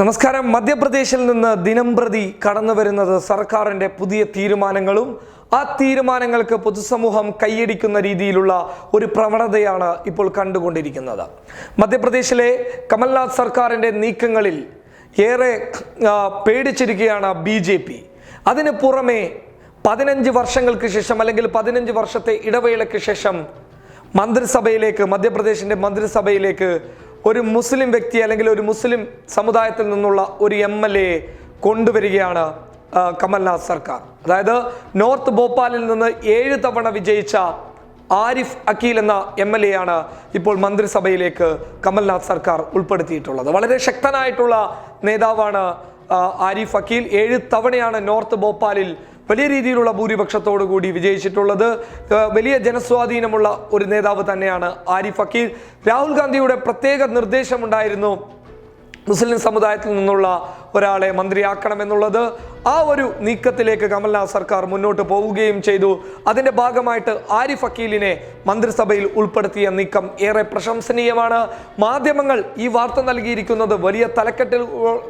നമസ്കാരം. മധ്യപ്രദേശിൽ നിന്ന് ദിനം പ്രതി കടന്നു വരുന്നത് സർക്കാരിന്റെ പുതിയ തീരുമാനങ്ങളും ആ തീരുമാനങ്ങൾക്ക് പൊതുസമൂഹം കൈയടിക്കുന്ന രീതിയിലുള്ള ഒരു പ്രവണതയാണ് ഇപ്പോൾ കണ്ടുകൊണ്ടിരിക്കുന്നത്. മധ്യപ്രദേശിലെ കമൽനാഥ് സർക്കാരിന്റെ നീക്കങ്ങളിൽ ഏറെ പേടിച്ചിരിക്കുകയാണ് ബി ജെ പി. അതിന് പുറമെ പതിനഞ്ച് വർഷങ്ങൾക്ക് ശേഷം അല്ലെങ്കിൽ പതിനഞ്ച് വർഷത്തെ ഇടവേളയ്ക്ക് ശേഷം മന്ത്രിസഭയിലേക്ക് മധ്യപ്രദേശിന്റെ മന്ത്രിസഭയിലേക്ക് ഒരു മുസ്ലിം വ്യക്തി അല്ലെങ്കിൽ ഒരു മുസ്ലിം സമുദായത്തിൽ നിന്നുള്ള ഒരു എം എൽ എ കൊണ്ടുവരികയാണ് കമൽനാഥ് സർക്കാർ. അതായത് നോർത്ത് ഭോപ്പാലിൽ നിന്ന് ഏഴ് തവണ വിജയിച്ച ആരിഫ് അക്കീൽ എന്ന എം എൽ എ ആണ് ഇപ്പോൾ മന്ത്രിസഭയിലേക്ക് കമൽനാഥ് സർക്കാർ ഉൾപ്പെടുത്തിയിട്ടുള്ളത്. വളരെ ശക്തനായിട്ടുള്ള നേതാവാണ് ആരിഫ് അക്കീൽ. ഏഴ് തവണയാണ് നോർത്ത് ഭോപ്പാലിൽ വലിയ രീതിയിലുള്ള ഭൂരിപക്ഷത്തോടു കൂടി വിജയിച്ചിട്ടുള്ളത് വലിയ ജനസ്വാധീനമുള്ള ഒരു നേതാവ് തന്നെയാണ് ആരിഫ് അക്കീൽ. രാഹുൽ ഗാന്ധിയുടെ പ്രത്യേക നിർദ്ദേശമുണ്ടായിരുന്നു. മുസ്ലിം സമുദായത്തിൽ നിന്നുള്ള ഒരാളെ മന്ത്രിയാക്കണമെന്നുള്ളത് ആ ഒരു നീക്കത്തിലേക്ക് കമൽനാഥ് സർക്കാർ മുന്നോട്ട് പോവുകയും ചെയ്തു. അതിന്റെ ഭാഗമായിട്ട് ആരിഫ് അക്കീലിനെ മന്ത്രിസഭയിൽ ഉൾപ്പെടുത്തിയ നീക്കം ഏറെ പ്രശംസനീയമാണ്. മാധ്യമങ്ങൾ ഈ വാർത്ത നൽകിയിരിക്കുന്നത് വലിയ തലക്കെട്ട്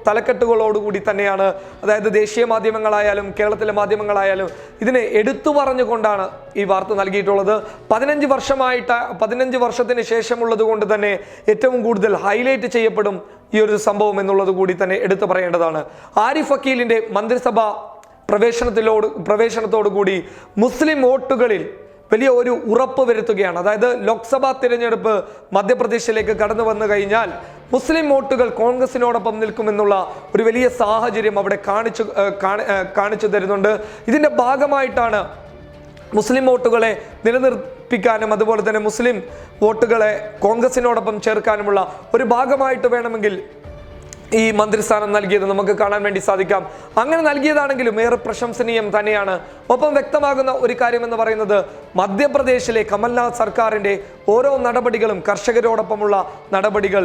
തലക്കെട്ടുകളോടുകൂടി തന്നെയാണ്. അതായത് ദേശീയ മാധ്യമങ്ങളായാലും കേരളത്തിലെ മാധ്യമങ്ങളായാലും ഇതിനെ എടുത്തു പറഞ്ഞുകൊണ്ടാണ് ഈ വാർത്ത നൽകിയിട്ടുള്ളത്. പതിനഞ്ച് വർഷമായിട്ട് പതിനഞ്ച് വർഷത്തിന് ശേഷമുള്ളത് കൊണ്ട് തന്നെ ഏറ്റവും കൂടുതൽ ഹൈലൈറ്റ് ചെയ്യപ്പെടും ഈ ഒരു സംഭവം എന്നുള്ളത് കൂടി തന്നെ എടുത്തു പറയേണ്ടതാണ്. ആരിഫ് അക്കീലിന്റെ മന്ത്രിസഭ പ്രവേശനത്തിലോട് പ്രവേശനത്തോടുകൂടി മുസ്ലിം വോട്ടുകളിൽ വലിയ ഒരു ഉറപ്പ് വരുത്തുകയാണ്. അതായത് ലോക്സഭാ തിരഞ്ഞെടുപ്പ് മധ്യപ്രദേശിലേക്ക് കടന്നു വന്നു കഴിഞ്ഞാൽ മുസ്ലിം വോട്ടുകൾ കോൺഗ്രസിനോടൊപ്പം നിൽക്കുമെന്നുള്ള ഒരു വലിയ സാഹചര്യം അവിടെ കാണിച്ചു കാണിച്ചു തരുന്നുണ്ട്. ഇതിന്റെ ഭാഗമായിട്ടാണ് മുസ്ലിം വോട്ടുകളെ നിലനിർത്തിക്കാനും അതുപോലെ തന്നെ മുസ്ലിം വോട്ടുകളെ കോൺഗ്രസിനോടൊപ്പം ചേർക്കാനുമുള്ള ഒരു ഭാഗമായിട്ട് വേണമെങ്കിൽ ഈ മന്ത്രിസ്ഥാനം നൽകിയത് നമുക്ക് കാണാൻ വേണ്ടി സാധിക്കാം. അങ്ങനെ നൽകിയതാണെങ്കിലും ഏറെ പ്രശംസനീയം തന്നെയാണ്. ഒപ്പം വ്യക്തമാകുന്ന ഒരു കാര്യം എന്ന് പറയുന്നത് മധ്യപ്രദേശിലെ കമൽനാഥ് സർക്കാരിന്റെ ഓരോ നടപടികളും കർഷകരോടൊപ്പമുള്ള നടപടികൾ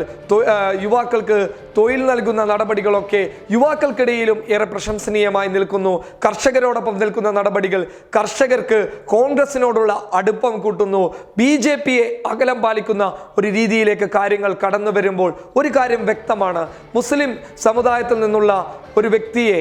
യുവാക്കൾക്ക് തൊഴിൽ നൽകുന്ന നടപടികളൊക്കെ യുവാക്കൾക്കിടയിലും ഏറെ പ്രശംസനീയമായി നിൽക്കുന്നു. കർഷകരോടൊപ്പം നിൽക്കുന്ന നടപടികൾ കർഷകർക്ക് കോൺഗ്രസിനോടുള്ള അടുപ്പം കൂട്ടുന്നു. ബി ജെ പിയെ അകലം പാലിക്കുന്ന ഒരു രീതിയിലേക്ക് കാര്യങ്ങൾ കടന്നു വരുമ്പോൾ ഒരു കാര്യം വ്യക്തമാണ്. മുസ്ലിം സമുദായത്തിൽ നിന്നുള്ള ഒരു വ്യക്തിയെ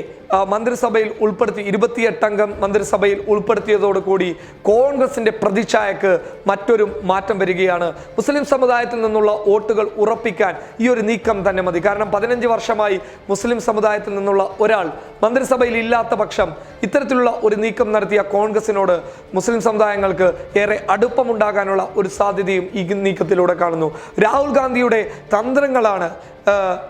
മന്ത്രിസഭയിൽ ഉൾപ്പെടുത്തി ഇരുപത്തിയെട്ടംഗം മന്ത്രിസഭയിൽ ഉൾപ്പെടുത്തിയതോടുകൂടി കോൺഗ്രസിന്റെ പ്രതിച്ഛായക്ക് മറ്റൊരു മാറ്റം വരികയാണ്. മുസ്ലിം സമുദായത്തിൽ നിന്നുള്ള വോട്ടുകൾ ഉറപ്പിക്കാൻ ഈ ഒരു നീക്കം തന്നെ മതി. കാരണം പതിനഞ്ച് വർഷമായി മുസ്ലിം സമുദായത്തിൽ നിന്നുള്ള ഒരാൾ മന്ത്രിസഭയിൽ ഇല്ലാത്ത പക്ഷം ഇത്തരത്തിലുള്ള ഒരു നീക്കം നടത്തിയ കോൺഗ്രസിനോട് മുസ്ലിം സമുദായങ്ങൾക്ക് ഏറെ അടുപ്പമുണ്ടാകാനുള്ള ഒരു സാധ്യതയും ഈ നീക്കത്തിലൂടെ കാണുന്നു. രാഹുൽ ഗാന്ധിയുടെ തന്ത്രങ്ങളാണ്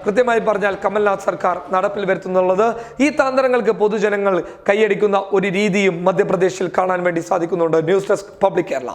കൃത്യമായി പറഞ്ഞാൽ കമൽനാഥ് സർക്കാർ നടപ്പിൽ വരുത്തുന്നുള്ളത് ഈ തന്ത്രങ്ങൾക്ക് പൊതുജനങ്ങൾ കൈയടിക്കുന്ന ഒരു രീതിയും മധ്യപ്രദേശിൽ കാണാൻ വേണ്ടി സാധിക്കുന്നുണ്ട്. News desk public Kerala.